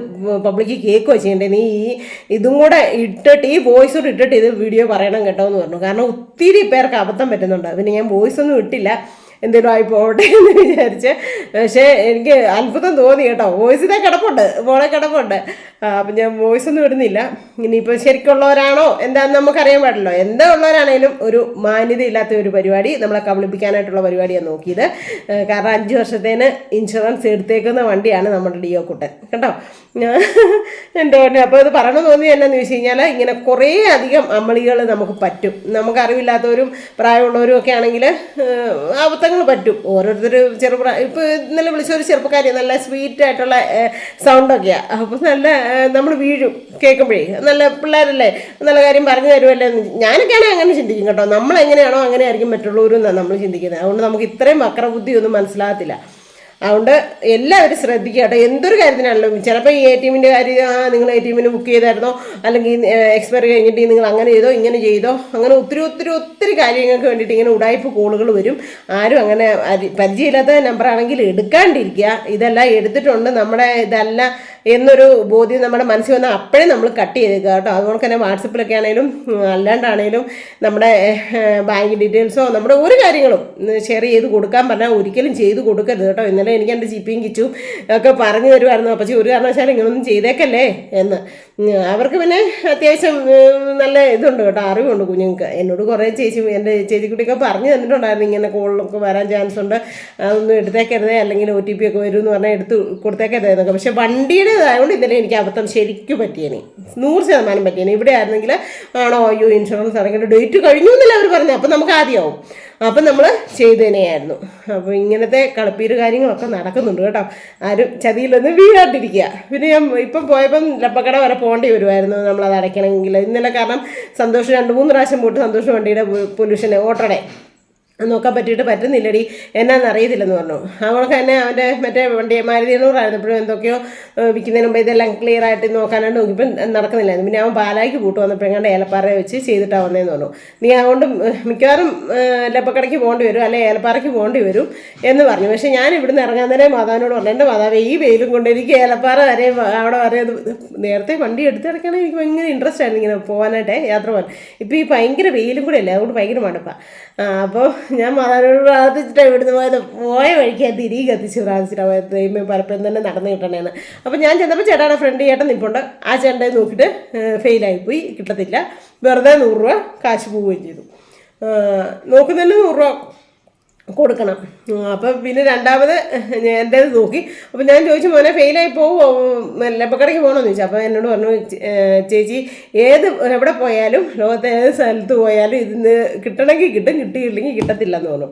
A: പബ്ലിക്ക് കേൾക്കുകയോ ചെയ്യണ്ടേ നീ ഈ ഇതും കൂടെ ഇട്ടിട്ട് ഈ വോയിസ് കൂടെ ഇട്ടിട്ട് ഇത് വീഡിയോ പറയണം കേട്ടോ എന്ന് പറഞ്ഞു. കാരണം ഒത്തിരി പേർക്ക് അബദ്ധം പറ്റുന്നുണ്ട്. അതിന് ഞാൻ വോയിസ് ഒന്നും ഇട്ടില്ല. എന്തെങ്കിലും ആയി പോകട്ടെ എന്ന് വിചാരിച്ച്. പക്ഷേ എനിക്ക് അത്ഭുതം തോന്നി കേട്ടോ. വോയിസ് ഇതേ കിടപ്പുണ്ട്. മോളെ കിടപ്പുണ്ട്. അപ്പം ഞാൻ വോയിസ് ഒന്നും ഇടുന്നില്ല. ഇനിയിപ്പോൾ ശരിക്കുള്ളവരാണോ? എന്താണെന്ന് നമുക്കറിയാൻ പാടില്ലോ എന്താ ഉള്ളവരാണേലും ഒരു മാന്യതയില്ലാത്ത ഒരു പരിപാടി നമ്മളെ കബളിപ്പിക്കാനായിട്ടുള്ള പരിപാടിയാണ് നോക്കിയത്. കാരണം അഞ്ച് വർഷത്തേന് ഇൻഷുറൻസ് എടുത്തേക്കുന്ന വണ്ടിയാണ് നമ്മുടെ ഡിയോ കുട്ടൻ. കേട്ടോ? എന്റെ അപ്പോൾ ഇത് പറഞ്ഞു തോന്നി എന്നാന്ന് ചോദിച്ചു കഴിഞ്ഞാൽ ഇങ്ങനെ കുറേ അധികം അമളികൾ നമുക്ക് പറ്റും. നമുക്ക് അറിവില്ലാത്തവരും പ്രായമുള്ളവരും ഒക്കെ ആണെങ്കിൽ അബദ്ധങ്ങൾ പറ്റും. ഓരോരുത്തർ ചെറുപ്ര ഇപ്പോൾ ഇന്നലെ വിളിച്ച ഒരു ചെറുപ്പക്കാരി നല്ല സ്വീറ്റ് ആയിട്ടുള്ള സൗണ്ടൊക്കെയാണ് അപ്പോൾ നല്ല നമ്മൾ വീഴും കേൾക്കുമ്പോഴേ. നല്ല പിള്ളേരല്ലേ നല്ല കാര്യം പറഞ്ഞു തരുമല്ലേ എന്ന് ഞാനൊക്കെയാണെങ്കിൽ അങ്ങനെ ചിന്തിക്കും കേട്ടോ. നമ്മളെങ്ങനെയാണോ അങ്ങനെ ആയിരിക്കും മറ്റുള്ളവരും നമ്മൾ ചിന്തിക്കുന്നത് അതുകൊണ്ട് നമുക്ക് ഇത്രയും വക്രബുദ്ധി ഒന്നും മനസ്സിലാകത്തില്ല. അതുകൊണ്ട് എല്ലാവരും ശ്രദ്ധിക്കുക കേട്ടോ എന്തൊരു കാര്യത്തിനാണല്ലോ ചിലപ്പോൾ ഈ എ ടി എമ്മിന്റെ കാര്യം ആ നിങ്ങൾ എ ടി എമ്മിന് ബുക്ക് ചെയ്തായിരുന്നോ? അല്ലെങ്കിൽ എക്സ്പയർ കഴിഞ്ഞിട്ട് നിങ്ങൾ അങ്ങനെ ചെയ്തോ ഇങ്ങനെ ചെയ്തോ? അങ്ങനെ ഒത്തിരി ഒത്തിരി ഒത്തിരി കാര്യങ്ങൾക്ക് വേണ്ടിയിട്ട് ഇങ്ങനെ ഉടായ്പ കോളുകൾ വരും. ആരും അങ്ങനെ പരിചയമില്ലാത്ത നമ്പറാണെങ്കിൽ എടുക്കാണ്ടിരിക്കുക. ഇതെല്ലാം എടുത്തിട്ടുണ്ട്. നമ്മുടെ ഇതല്ല എന്നൊരു ബോധ്യം നമ്മുടെ മനസ്സിൽ വന്നാൽ അപ്പോഴേ നമ്മൾ കട്ട് ചെയ്തേക്കുക കേട്ടോ. അതുപോലെ തന്നെ വാട്സപ്പിലൊക്കെ ആണെങ്കിലും അല്ലാണ്ടാണെങ്കിലും നമ്മുടെ ബാങ്ക് ഡീറ്റെയിൽസോ നമ്മുടെ ഒരു കാര്യങ്ങളും ഷെയർ ചെയ്ത് കൊടുക്കാൻ പറഞ്ഞാൽ ഒരിക്കലും ചെയ്ത് കൊടുക്കരുത് കേട്ടോ. ഇന്നലെ എനിക്ക് എന്റെ ജിപ്പിയും കിച്ചും ഒക്കെ പറഞ്ഞു തരുമായിരുന്നു അപ്പം ഒരു കാരണവശാലും ഇങ്ങനൊന്നും ചെയ്തേക്കല്ലേ എന്ന്. അവർക്ക് പിന്നെ അത്യാവശ്യം നല്ല ഇതുണ്ട് കേട്ടോ അറിവുണ്ട് കുഞ്ഞുങ്ങൾക്ക്. എന്നോട് കുറേ ചേച്ചി എന്റെ ചേച്ചിക്കുട്ടിയൊക്കെ പറഞ്ഞു തന്നിട്ടുണ്ടായിരുന്നു ഇങ്ങനെ കോളിലൊക്കെ വരാൻ ചാൻസ് ഉണ്ട്. അതൊന്നും എടുത്തേക്കരുതേ അല്ലെങ്കിൽ ഒ ടി പി ഒക്കെ വരും എന്ന് പറഞ്ഞാൽ എടുത്ത് കൊടുത്തേക്കരുതേ എന്നൊക്കെ പക്ഷേ വണ്ടിയുടേതായതുകൊണ്ട് ഇന്നലെ എനിക്ക് അബദ്ധം ശരിക്കും പറ്റിയേനെ. നൂറ് ശതമാനം പറ്റിയേനെ. ഇവിടെ ആയിരുന്നെങ്കിൽ ആണോ അയ്യോ ഇൻഷുറൻസ് ഇറങ്ങിയിട്ട് ഡേറ്റ് കഴിഞ്ഞു എന്നല്ല അവർ പറഞ്ഞു അപ്പം നമുക്ക് ആദ്യമാവും അപ്പം നമ്മൾ ചെയ്തതിനെയായിരുന്നു അപ്പോൾ ഇങ്ങനത്തെ കളപ്പീര് കാര്യങ്ങളൊക്കെ നടക്കുന്നുണ്ട് കേട്ടോ. ആരും ചതിയിലൊന്നും വീഴാണ്ടിരിക്കുക. പിന്നെ ഞാൻ ഇപ്പം പോയപ്പം ലപ്പക്കട വരെ പോകേണ്ടി വരുമായിരുന്നു. നമ്മളത് അടയ്ക്കണമെങ്കിൽ. ഇന്നലെ കാരണം സന്തോഷം രണ്ട് മൂന്ന് പ്രാവശ്യം പോയിട്ട് സന്തോഷം വണ്ടിയുടെ പൊല്യൂഷനെ ഓട്ടോടെ. നോക്കാൻ പറ്റിയിട്ട് പറ്റുന്നില്ലടി. എന്നാന്ന് അറിയത്തില്ലെന്ന് പറഞ്ഞു. അവൾക്ക് തന്നെ അവന്റെ മറ്റേ വണ്ടി മാരുതി എണ്ണൂറായിരുന്നപ്പോഴും എന്തൊക്കെയോ വിൽക്കുന്നതിന് മുമ്പ് ഇതെല്ലാം ക്ലിയർ ആയിട്ട് നോക്കാനായിട്ട് നോക്കിയപ്പം നടക്കുന്നില്ലായിരുന്നു. പിന്നെ അവൻ പാലായിക്ക് വന്നപ്പോൾ വന്നപ്പോഴെങ്ങാണ്ട് ഏലപ്പാറ വെച്ച് ചെയ്തിട്ടാണ് വന്നതെന്ന് പറഞ്ഞു. നീ അതുകൊണ്ട് മിക്കവാറും ലപ്പക്കടയ്ക്ക് പോകേണ്ടി വരും അല്ലെ ഏലപ്പാറയ്ക്ക് പോകേണ്ടി വരും എന്ന് പറഞ്ഞു. പക്ഷേ ഞാൻ ഇവിടുന്ന് ഇറങ്ങാൻ തന്നെ മാതാവിനോട് പറഞ്ഞു എന്റെ മാതാവ് ഈ വെയിലും കൊണ്ട് എനിക്ക് ഏലപ്പാറ വരെ അവിടെ വരെ നേരത്തെ വണ്ടി എടുത്തിറക്കാണെങ്കിൽ എനിക്ക് ഭയങ്കര ഇൻട്രസ്റ്റ് ആയിരുന്നു ഇങ്ങനെ പോകാനായിട്ട് യാത്ര പോകാൻ ഇപ്പോൾ ഈ ഭയങ്കര വെയിലും കൂടെ അല്ലേ? അതുകൊണ്ട് ഭയങ്കര മടുപ്പാണ് അപ്പോൾ ഞാൻ മാതാവിനോട് പ്രാർത്ഥിച്ചിട്ടാണ് ഇവിടുന്ന് പോയത്. പോയ വഴിക്ക് തിരികെ കത്തിച്ച് പ്രാർത്ഥിച്ചിട്ടാണ് പോയത്. ദൈവം പലപ്പോഴും തന്നെ നടന്നു കിട്ടണേന്ന്. അപ്പം ഞാൻ ചെന്നപ്പോൾ ചേട്ടാടെ ഫ്രണ്ട് ചേട്ടൻ നിൽപ്പുണ്ട് ആ ചേട്ടനെ നോക്കിയിട്ട് ഫെയിലായിപ്പോയി കിട്ടത്തില്ല. വെറുതെ നൂറ് രൂപ കാശ് പോവുകയും ചെയ്തു. നോക്കുന്നതിന് നൂറ് രൂപ. കൊടുക്കണം. അപ്പം പിന്നെ രണ്ടാമത് എന്റേത് നോക്കി. അപ്പം ഞാൻ ചോദിച്ചു മോനെ ഫെയിലായി പോവോ? ലെപ്പക്കടയ്ക്ക് പോകണമെന്ന് ചോദിച്ചു. അപ്പോൾ എന്നോട് പറഞ്ഞു ചേച്ചി ഏത് എവിടെ പോയാലും ലോകത്തെ ഏത് സ്ഥലത്ത് പോയാലും ഇതിന്ന് കിട്ടണമെങ്കിൽ കിട്ടും കിട്ടിയില്ലെങ്കിൽ കിട്ടത്തില്ലെന്ന് പറഞ്ഞു.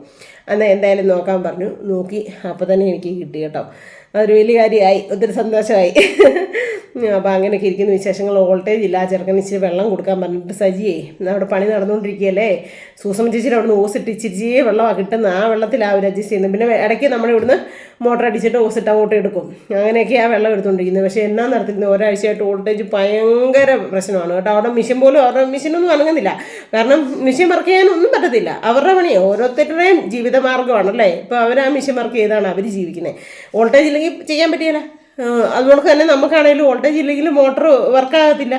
A: അന്ന് എന്തായാലും നോക്കാൻ പറഞ്ഞു. നോക്കി അപ്പോൾ തന്നെ എനിക്ക് കിട്ടി കേട്ടോ. അതൊരു വലിയ കാര്യമായി ഒത്തിരി സന്തോഷമായി. അപ്പോൾ അങ്ങനെയൊക്കെ ഇരിക്കുന്ന വിശേഷങ്ങൾ. വോൾട്ടേജ് ഇല്ല. ആ ചെറുക്കന് ഇച്ചിരി വെള്ളം കൊടുക്കാൻ പറഞ്ഞിട്ട് സജിയേ അവിടെ പണി നടന്നുകൊണ്ടിരിക്കുകയല്ലേ? സൂസം ചേച്ചിയിൽ അവിടെ നിന്ന് ഓസിട്ട് ഇച്ചിരി വെള്ളമാണ് കിട്ടുന്നത്. ആ വെള്ളത്തിലാണ് അവർ അഡ്ജസ്റ്റ് ചെയ്യുന്നത്. പിന്നെ ഇടയ്ക്ക് നമ്മുടെ ഇവിടുന്ന് മോട്ടർ അടിച്ചിട്ട് ഓസിട്ട അങ്ങോട്ട് എടുക്കും. അങ്ങനെയൊക്കെയാണ് വെള്ളം എടുത്തുകൊണ്ടിരിക്കുന്നത് പക്ഷേ എന്നാ നടത്തിരുന്നത് ഒരാഴ്ചയായിട്ട് വോൾട്ടേജ് ഭയങ്കര പ്രശ്നമാണ് കേട്ടോ. അവിടെ മിഷൻ പോലും അവരുടെ മിഷനൊന്നും അനങ്ങുന്നില്ല. കാരണം മിഷൻ വർക്ക് ചെയ്യാനൊന്നും പറ്റത്തില്ല. അവരുടെ പണി ഓരോരുത്തരുടെയും ജീവിതമാർഗമാണല്ലേ ഇപ്പോൾ അവർ ആ മിഷൻ വർക്ക് ചെയ്താണ് അവർ ജീവിക്കുന്നത്. വോൾട്ടേജ് ഇല്ലെങ്കിൽ ചെയ്യാൻ പറ്റിയല്ല. അതുകൊണ്ട് തന്നെ നമുക്കാണെങ്കിലും വോൾട്ടേജ് ഇല്ലെങ്കിൽ മോട്ടർ വർക്കാകത്തില്ല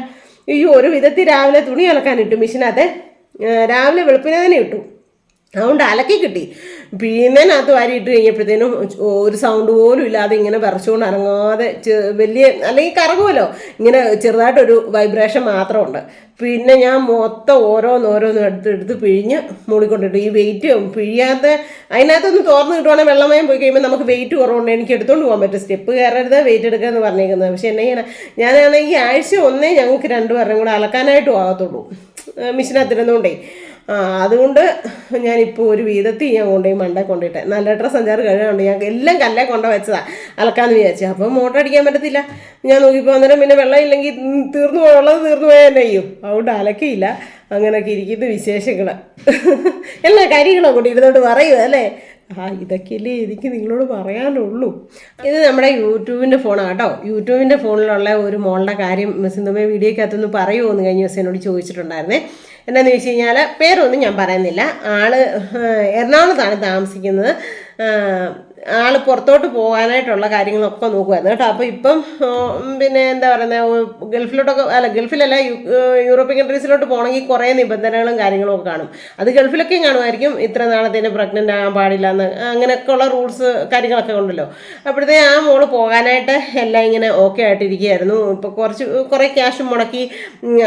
A: ഈ ഒരു വിധത്തിൽ രാവിലെ തുണി അലക്കാനിട്ടു മിഷനകത്തെ. രാവിലെ വെളുപ്പിനെ തന്നെ ഇട്ടു. അതുകൊണ്ട് അലക്കി കിട്ടി. പിന്നതിനകത്ത് വാരി ഇട്ട് കഴിഞ്ഞപ്പോഴത്തേനും ഒരു സൗണ്ട് പോലും ഇല്ലാതെ ഇങ്ങനെ വിറച്ചുകൊണ്ട് അനങ്ങാതെ വലിയ അല്ലെങ്കിൽ കറങ്ങുമല്ലോ. ഇങ്ങനെ ചെറുതായിട്ടൊരു വൈബ്രേഷൻ മാത്രമുണ്ട്. പിന്നെ ഞാൻ മൊത്തം ഓരോന്നോരോന്നും എടുത്ത് എടുത്ത് പിഴിഞ്ഞ് മൂടിക്കൊണ്ടിട്ടു. ഈ വെയിറ്റ് പിഴിയാത്ത അതിനകത്തൊന്ന് തുറന്ന് കിട്ടുവാണെങ്കിൽ വെള്ളമയം പോയി കഴിയുമ്പോൾ നമുക്ക് വെയിറ്റ് കുറവുണ്ട്. എനിക്ക് എടുത്തുകൊണ്ട് പോകാൻ പറ്റും സ്റ്റെപ്പ് കയറരുത് വെയിറ്റ് എടുക്കുക എന്ന് പറഞ്ഞേക്കുന്നത് പക്ഷെ എന്നെ ഇങ്ങനെ ഞാനാണെങ്കിൽ ആഴ്ച ഒന്നേ ഞങ്ങൾക്ക് രണ്ടുപേരും കൂടെ അലക്കാനായിട്ടും ആകത്തുള്ളൂ മിഷനകത്തിരുന്നുകൊണ്ടേ അതുകൊണ്ട് ഞാനിപ്പോൾ ഒരു വീതത്തിൽ ഞാൻ കൊണ്ടുപോയി മണ്ട കൊണ്ടിട്ടെ നല്ല ഡ്രസ്സ് അഞ്ചാറ് കഴുകാണ്ട് ഞാൻ എല്ലാം കല്ലേ കൊണ്ട വെച്ചതാ. അലക്കാന്ന് വിചാരിച്ചു. അപ്പം മോട്ടർ അടിക്കാൻ പറ്റത്തില്ല. ഞാൻ നോക്കിയപ്പോൾ അന്നേരം പിന്നെ വെള്ളം ഇല്ലെങ്കിൽ തീർന്നു പോയി വെള്ളം തീർന്നു പോയാൽ തന്നെ ചെയ്യും അതുകൊണ്ട് അലക്കിയില്ല. അങ്ങനെയൊക്കെ ഇരിക്കുന്ന വിശേഷങ്ങൾ എല്ലാ കാര്യങ്ങളും കൂടി ഇരുന്നോട്ട് പറയുക അല്ലേ? ആ ഇതൊക്കെയല്ലേ എനിക്ക് നിങ്ങളോട് പറയാനുള്ളൂ. ഇത് നമ്മുടെ യൂട്യൂബിന്റെ ഫോണാണ് കേട്ടോ. യൂട്യൂബിന്റെ ഫോണിലുള്ള ഒരു മോളുടെ കാര്യം സിന്ധുമേ വീഡിയോക്കകത്തൊന്ന് പറയുമോ എന്ന് കഴിഞ്ഞ ദിവസം എന്നോട് ചോദിച്ചിട്ടുണ്ടായിരുന്നേ. എന്താണെന്ന് ചോദിച്ചു കഴിഞ്ഞാൽ പേരൊന്നും ഞാൻ പറയുന്നില്ല. ഏഹ്, എറണാകുളത്താണ് താമസിക്കുന്നത്. ആൾ പുറത്തോട്ട് പോകാനായിട്ടുള്ള കാര്യങ്ങളൊക്കെ നോക്കുമായിരുന്നു കേട്ടോ. അപ്പോൾ ഇപ്പം പിന്നെ എന്താ പറയുന്നത് ഗൾഫിലോട്ടൊക്കെ അല്ല ഗൾഫിലല്ല യൂറോപ്യൻ കൺട്രീസിലോട്ട് പോകണമെങ്കിൽ കുറേ നിബന്ധനകളും കാര്യങ്ങളും ഒക്കെ കാണും. അത് ഗൾഫിലൊക്കെയും കാണുമായിരിക്കും ഇത്ര നാളത്തേന് പ്രഗ്നന്റ് ആകാൻ പാടില്ല എന്ന് അങ്ങനെയൊക്കെയുള്ള റൂൾസ് കാര്യങ്ങളൊക്കെ ഉണ്ടല്ലോ. അപ്പോഴത്തേ ആ മോൾ പോകാനായിട്ട് എല്ലാം ഇങ്ങനെ ഓക്കെ ആയിട്ടിരിക്കുകയായിരുന്നു. ഇപ്പോൾ കുറച്ച് കുറേ ക്യാഷ് മുടക്കി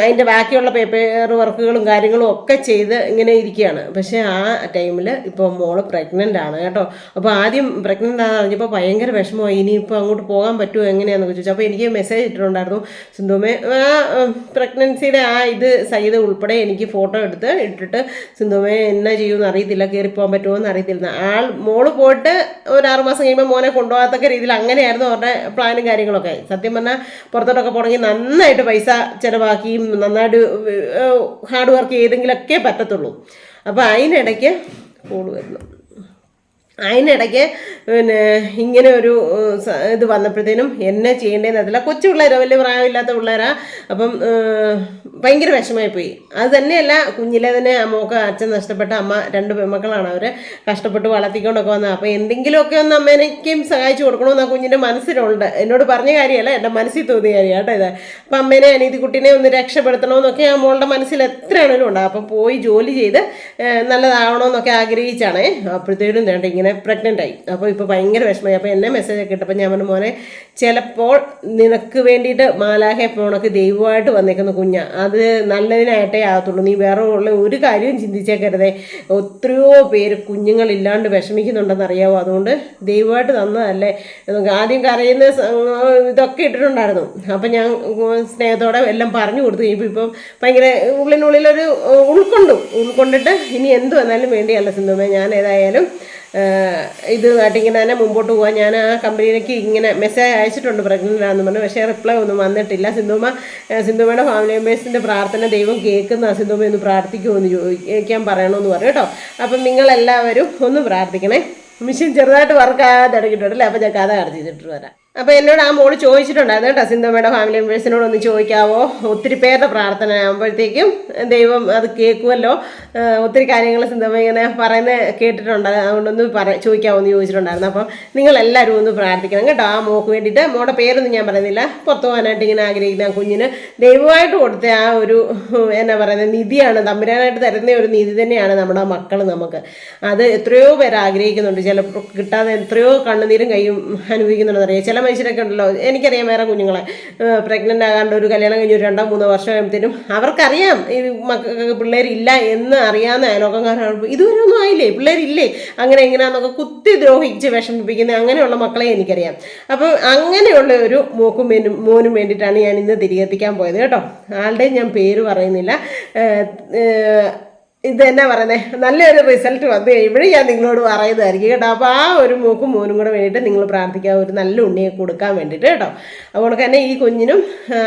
A: അതിന്റെ ബാക്കിയുള്ള പേപ്പർ വർക്കുകളും കാര്യങ്ങളും ഒക്കെ ചെയ്ത് ഇങ്ങനെ ഇരിക്കുകയാണ്. പക്ഷേ ആ ടൈമിൽ ഇപ്പോൾ മോൾ പ്രഗ്നന്റ് ആണ് കേട്ടോ. അപ്പോൾ ആദ്യം പ്രഗ്നന്റ് ആണെന്ന് അറിഞ്ഞപ്പോൾ ഭയങ്കര വിഷമമായി. ഇനിയിപ്പോൾ അങ്ങോട്ട് പോകാൻ പറ്റുമോ എങ്ങനെയാണെന്നൊക്കെ ചോദിച്ചു. അപ്പോൾ എനിക്ക് മെസ്സേജ് ഇട്ടിട്ടുണ്ടായിരുന്നു. സിന്ധുമേ ആ പ്രഗ്നൻസിയുടെ ആ ഇത് സഹിതം ഉൾപ്പെടെ എനിക്ക് ഫോട്ടോ എടുത്ത് ഇട്ടിട്ട് സിന്ധുമേ എന്നാ ചെയ്യുമെന്ന് അറിയത്തില്ല. കയറി പോകാൻ പറ്റുമോ എന്ന് അറിയത്തില്ല. ആൾ മോൾ പോയിട്ട് ഒരു ആറ് മാസം കഴിയുമ്പോൾ മോനെ കൊണ്ടുപോകാത്തക്ക രീതിയിൽ അങ്ങനെയായിരുന്നു അവരുടെ പ്ലാനും കാര്യങ്ങളൊക്കെ. സത്യം പറഞ്ഞാൽ പുറത്തോട്ടൊക്കെ പോകണമെങ്കിൽ നന്നായിട്ട് പൈസ ചിലവാക്കിയും നന്നായിട്ട് ഹാർഡ് വർക്ക് ചെയ്തെങ്കിലൊക്കെ പറ്റത്തുള്ളൂ. അപ്പോൾ അതിനിടയ്ക്ക് കോൾ വരുന്നു. അതിനിടയ്ക്ക് പിന്നെ ഇങ്ങനെ ഒരു ഇത് വന്നപ്പോഴത്തേനും എന്നെ ചെയ്യേണ്ടതെന്ന് അറിയില്ല കൊച്ചു പിള്ളേരോ വലിയ പ്രായമില്ലാത്ത പിള്ളേരാ. അപ്പം ഭയങ്കര വിഷമായി പോയി. അത് തന്നെയല്ല കുഞ്ഞിലെ തന്നെ അമ്മയ്ക്ക് അച്ഛൻ നഷ്ടപ്പെട്ട അമ്മ രണ്ട് പെൺമക്കളാണ് അവർ കഷ്ടപ്പെട്ട് വളർത്തിക്കൊണ്ടൊക്കെ വന്നത്. അപ്പം എന്തെങ്കിലുമൊക്കെ ഒന്ന് അമ്മേനേക്കും സഹായിച്ചു കൊടുക്കണമെന്ന് ആ കുഞ്ഞിന്റെ മനസ്സിലുണ്ട്. എന്നോട് പറഞ്ഞ കാര്യമല്ല എന്റെ മനസ്സിൽ തോന്നിയ കാര്യം കേട്ടോ ഇത്. അപ്പം അമ്മേനെ അനീതിക്കുട്ടിനെ ഒന്ന് രക്ഷപ്പെടുത്തണമെന്നൊക്കെ ആ മോളുടെ മനസ്സിൽ എത്രയാണെങ്കിലും ഉണ്ടാകും അപ്പം പോയി ജോലി ചെയ്ത് നല്ലതാവണമെന്നൊക്കെ ആഗ്രഹിച്ചാണേ. അപ്പോഴത്തേനും വേണ്ട ഇങ്ങനെ പ്രഗ്നന്റ് ആയി. അപ്പോൾ ഇപ്പോൾ ഭയങ്കര വിഷമമായി. അപ്പോൾ എന്നെ മെസ്സേജ് ഒക്കെ ഇട്ടപ്പോൾ ഞാൻ പറഞ്ഞു മോനെ ചിലപ്പോൾ നിനക്ക് വേണ്ടിയിട്ട് മാലാഹെ പോണക്ക് ദൈവമായിട്ട് വന്നേക്കുന്ന കുഞ്ഞ. അത് നല്ലതിനായിട്ടേ ആകത്തുള്ളൂ. നീ വേറെ ഉള്ള ഒരു കാര്യവും ചിന്തിച്ചേക്കരുതേ. എത്രയോ പേര് കുഞ്ഞുങ്ങളില്ലാണ്ട് വിഷമിക്കുന്നുണ്ടെന്ന് അറിയാവോ? അതുകൊണ്ട് ദൈവമായിട്ട് തന്നതല്ലേ. ആദ്യം കരയുന്ന ഇതൊക്കെ ഇട്ടിട്ടുണ്ടായിരുന്നു. അപ്പം ഞാൻ സ്നേഹത്തോടെ എല്ലാം പറഞ്ഞു കൊടുത്തു. കഴിഞ്ഞപ്പോൾ ഇപ്പം ഭയങ്കര ഉള്ളിനുള്ളിലൊരു ഉൾക്കൊണ്ടു. ഉൾക്കൊണ്ടിട്ട് ഇനി എന്ത് വന്നാലും വേണ്ടിയല്ല സിന്ധുമേ ഞാൻ ഏതായാലും ഇതുമായിട്ട് ഇങ്ങനെ തന്നെ മുമ്പോട്ട് പോകാൻ ഞാൻ ആ കമ്പനിയിലേക്ക് ഇങ്ങനെ മെസ്സേജ് അയച്ചിട്ടുണ്ട് പ്രഗ്നന്റ് ആണെന്ന് പറഞ്ഞു. പക്ഷേ റിപ്ലൈ ഒന്നും വന്നിട്ടില്ല. സിന്ധുമ സിന്ധുമയുടെ ഫാമിലി മെമ്പേഴ്സിന്റെ പ്രാർത്ഥന ദൈവം കേൾക്കുന്ന സിന്ധുമ ഒന്ന് പ്രാർത്ഥിക്കുമെന്ന് ചോദിക്കാൻ പറയണമെന്ന് പറഞ്ഞു കേട്ടോ. അപ്പം നിങ്ങളെല്ലാവരും ഒന്ന് പ്രാർത്ഥിക്കണേ. മിഷൻ ചെറുതായിട്ട് വർക്ക് ആകാൻ തുടങ്ങിയിട്ടുണ്ട് അല്ലേ? അപ്പം ഞാൻ കഥ അടച്ചിട്ട് വരാം. അപ്പോൾ എന്നോട് ആ മോൾ ചോദിച്ചിട്ടുണ്ടായിരുന്നു കേട്ടോ സിന്ധമ്മയുടെ ഫാമിലി മെമ്പേഴ്സിനോട് ഒന്ന് ചോദിക്കാവോ? ഒത്തിരി പേരുടെ പ്രാർത്ഥന ആകുമ്പോഴത്തേക്കും ദൈവം അത് കേൾക്കുമല്ലോ. ഒത്തിരി കാര്യങ്ങൾ സിന്ധമ്മ ഇങ്ങനെ പറയുന്നത് കേട്ടിട്ടുണ്ട്. അതുകൊണ്ടൊന്ന് പറ ചോദിക്കാവോ എന്ന് ചോദിച്ചിട്ടുണ്ടായിരുന്നു. അപ്പം നിങ്ങളെല്ലാവരും ഒന്ന് പ്രാർത്ഥിക്കണം കേട്ടോ ആ മോക്ക് വേണ്ടിയിട്ട്. മോടെ പേരൊന്നും ഞാൻ പറയുന്നില്ല. പുറത്തു പോകാനായിട്ട് ഇങ്ങനെ ആഗ്രഹിക്കുന്ന ആ കുഞ്ഞിന് ദൈവമായിട്ട് കൊടുത്ത ആ ഒരു എന്നാ പറയുന്നത് നിധിയാണ്. തമ്പുരാനായിട്ട് തരുന്ന ഒരു നിധി തന്നെയാണ് നമ്മുടെ മക്കൾ നമുക്ക്. അത് എത്രയോ പേർ ആഗ്രഹിക്കുന്നുണ്ട്. ചിലപ്പോൾ കിട്ടാതെ എത്രയോ കണ്ണുനീരും കൈയും അനുഭവിക്കുന്നുണ്ടെന്നറിയാം. ചില മനുഷ്യരൊക്കെ ഉണ്ടല്ലോ. എനിക്കറിയാം വേറെ കുഞ്ഞുങ്ങളെ. പ്രഗ്നന്റ് ആകാണ്ട് ഒരു കല്യാണം കഴിഞ്ഞ് ഒരു രണ്ടോ മൂന്നോ വർഷം ആകുമ്പോഴത്തേനും അവർക്കറിയാം ഈ മക്കൾക്ക് പിള്ളേരില്ല എന്ന് അറിയാവുന്ന അയലോക്കക്കാരാണ് ഇതുവരെ ഒന്നും ആയില്ലേ? പിള്ളേരില്ലേ അങ്ങനെ എങ്ങനെയാണെന്നൊക്കെ കുത്തി ദ്രോഹിച്ച് വിഷമിപ്പിക്കുന്ന അങ്ങനെയുള്ള മക്കളെ എനിക്കറിയാം. അപ്പം അങ്ങനെയുള്ള ഒരു മോക്കും മേനും വേണ്ടിയിട്ടാണ് ഞാൻ ഇന്ന് തിരികെത്തിക്കാൻ പോയത് കേട്ടോ. ആളുടെയും ഞാൻ പേര് പറയുന്നില്ല. ഇത് തന്നെ പറയുന്നത് നല്ലൊരു റിസൾട്ട് വന്നു കഴിയുമ്പോഴും ഞാൻ നിങ്ങളോട് പറയുന്നതായിരിക്കും കേട്ടോ. അപ്പോൾ ആ ഒരു മൂക്കും മൂനും കൂടെ വേണ്ടിയിട്ട് നിങ്ങൾ പ്രാർത്ഥിക്കുക ഒരു നല്ല ഉണ്ണിയെ കൊടുക്കാൻ വേണ്ടിയിട്ട് കേട്ടോ. അതുകൊണ്ട് തന്നെ ഈ കുഞ്ഞിനും ആ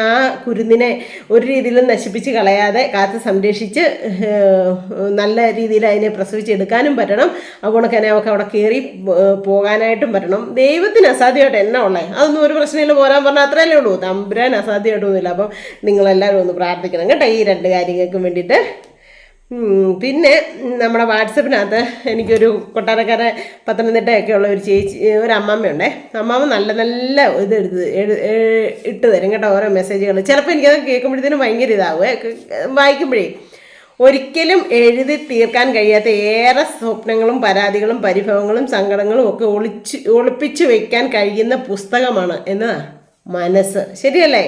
A: കുരുന്നിനെ ഒരു രീതിയിലും നശിപ്പിച്ച് കളയാതെ കാത്ത് സംരക്ഷിച്ച് നല്ല രീതിയിൽ അതിനെ പ്രസവിച്ചെടുക്കാനും പറ്റണം. അതുകൊണ്ട് തന്നെ അവൾക്ക് അവിടെ കയറി പോകാനായിട്ടും പറ്റണം. ദൈവത്തിന് അസാധ്യമായിട്ട് എന്നാ ഉള്ളത് അതൊന്നും ഒരു പ്രശ്നമില്ല. പോരാൻ പറഞ്ഞാൽ അത്രയല്ലേ ഉള്ളൂ. തമ്പുരാൻ അസാധ്യമായിട്ടൊന്നുമില്ല. അപ്പം നിങ്ങളെല്ലാവരും ഒന്ന് പ്രാർത്ഥിക്കണം കേട്ടോ ഈ രണ്ട് കാര്യങ്ങൾക്കും വേണ്ടിയിട്ട്. പിന്നെ നമ്മുടെ വാട്സപ്പിനകത്ത് എനിക്കൊരു കൊട്ടാരക്കര പത്തനംതിട്ടയൊക്കെ ഉള്ള ഒരു ചേച്ചി ഒരു അമ്മമ്മയുണ്ടേ. അമ്മാമ്മ നല്ല നല്ല ഇത് എടുത്ത് ഇട്ട് തരും കേട്ടോ ഓരോ മെസ്സേജുകൾ ചിലപ്പോൾ എനിക്കത് കേൾക്കുമ്പോഴത്തേനും ഭയങ്കര ഇതാവുമേ വായിക്കുമ്പോഴേ. ഒരിക്കലും എഴുതി തീർക്കാൻ കഴിയാത്ത ഏറെ സ്വപ്നങ്ങളും പരാതികളും പരിഭവങ്ങളും സങ്കടങ്ങളും ഒക്കെ ഒളിച്ച് ഒളിപ്പിച്ചു വെക്കാൻ കഴിയുന്ന പുസ്തകമാണ് എന്നതാ മനസ്സ്. ശരിയല്ലേ?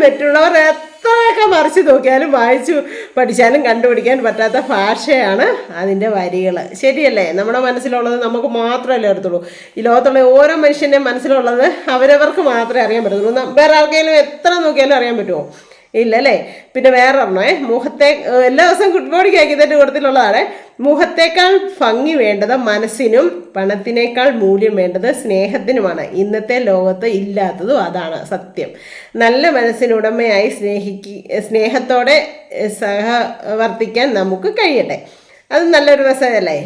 A: മറ്റുള്ളവർ എത്രയൊക്കെ മറിച്ച് നോക്കിയാലും വായിച്ചു പഠിച്ചാലും കണ്ടുപിടിക്കാൻ പറ്റാത്ത ഭാഷയാണ് അതിന്റെ വരികൾ. ശരിയല്ലേ? നമ്മുടെ മനസ്സിലുള്ളത് നമുക്ക് മാത്രമല്ലേ അറിയത്തുള്ളൂ. ഈ ലോകത്തുള്ള ഓരോ മനുഷ്യന്റെയും മനസ്സിലുള്ളത് അവരവർക്ക് മാത്രമേ അറിയാൻ പറ്റത്തുള്ളൂ. ന- വേറെ ആർക്കെങ്കിലും എത്ര നോക്കിയാലും അറിയാൻ പറ്റുമോ? ഇല്ലല്ലേ? പിന്നെ വേറെ പറഞ്ഞേ മുഖത്തെ എല്ലാ ദിവസവും ഗുഡ് മോർണിംഗ് ആക്കിയതിന്റെ കൂട്ടത്തിലുള്ളതാണ്. മുഖത്തേക്കാൾ ഭംഗി വേണ്ടത് മനസ്സിനും പണത്തിനേക്കാൾ മൂല്യം വേണ്ടത് സ്നേഹത്തിനുമാണ്. ഇന്നത്തെ ലോകത്ത് ഇല്ലാത്തതും അതാണ് സത്യം. നല്ല മനസ്സിനുടമയായി സ്നേഹിക്കി സ്നേഹത്തോടെ സഹവർത്തിക്കാൻ നമുക്ക് കഴിയട്ടെ. അത് നല്ലൊരു മെസ്സേജ് അല്ലേ?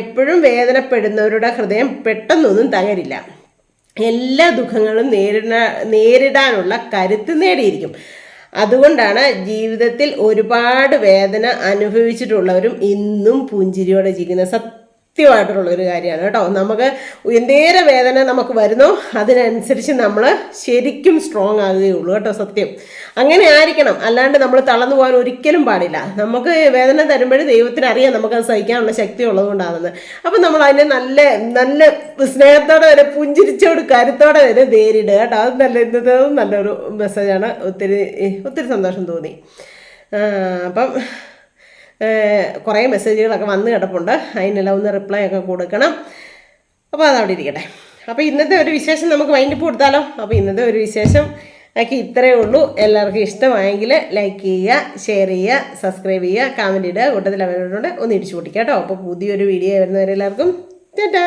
A: എപ്പോഴും വേദനപ്പെടുന്നവരുടെ ഹൃദയം പെട്ടെന്നൊന്നും തകരില്ല. എല്ലാ ദുഃഖങ്ങളും നേരിട നേരിടാനുള്ള കരുത്ത് നേടിയിരിക്കും. അതുകൊണ്ടാണ് ജീവിതത്തിൽ ഒരുപാട് വേദന അനുഭവിച്ചിട്ടുള്ളവരും ഇന്നും പുഞ്ചിരിയോടെ ജീവിക്കുന്നത് സത്യമായിട്ടുള്ള ഒരു കാര്യമാണ് കേട്ടോ. നമുക്ക് എന്തേരെ വേദന നമുക്ക് വരുന്നോ. അതിനനുസരിച്ച് നമ്മൾ ശരിക്കും സ്ട്രോങ് ആകുകയുള്ളൂ കേട്ടോ സത്യം. അങ്ങനെ ആയിരിക്കണം. അല്ലാണ്ട് നമ്മൾ തളർന്നു പോകാൻ ഒരിക്കലും പാടില്ല. നമുക്ക് വേദന തരുമ്പോഴും ദൈവത്തിന് അറിയാം നമുക്ക് അത് സഹിക്കാനുള്ള ശക്തി ഉള്ളതുകൊണ്ടാണെന്ന്. അപ്പം നമ്മൾ അതിനെ നല്ല നല്ല സ്നേഹത്തോടെ വരെ പുഞ്ചിരിച്ചോട് കരുത്തോടെ വരെ നേരിടുക കേട്ടോ. അത് നല്ല ഇന്നത്തെ നല്ലൊരു മെസ്സേജാണ് ഒത്തിരി ഒത്തിരി സന്തോഷം തോന്നി. അപ്പം കുറേ മെസ്സേജുകളൊക്കെ വന്ന് കിടപ്പുണ്ട്. അതിനെല്ലാം ഒന്ന് റിപ്ലൈ ഒക്കെ കൊടുക്കണം. അപ്പോൾ അതവിടെ ഇരിക്കട്ടെ. അപ്പോൾ ഇന്നത്തെ ഒരു വിശേഷം നമുക്ക് വൈൻഡിപ്പ് കൊടുത്താലോ? അപ്പോൾ ഇന്നത്തെ ഒരു വിശേഷം ഒക്കെ ഇത്രയേ ഉള്ളൂ. എല്ലാവർക്കും ഇഷ്ടമായെങ്കിൽ ലൈക്ക് ചെയ്യുക ഷെയർ ചെയ്യുക സബ്സ്ക്രൈബ് ചെയ്യുക കമന്റ് ഇടുക. കൂട്ടത്തിൽ അവരോട് ഒന്ന് ഇടിച്ചു പൊട്ടിക്കാം കേട്ടോ. അപ്പോൾ പുതിയൊരു വീഡിയോ വരുന്നവരെല്ലാവർക്കും ടാറ്റാ!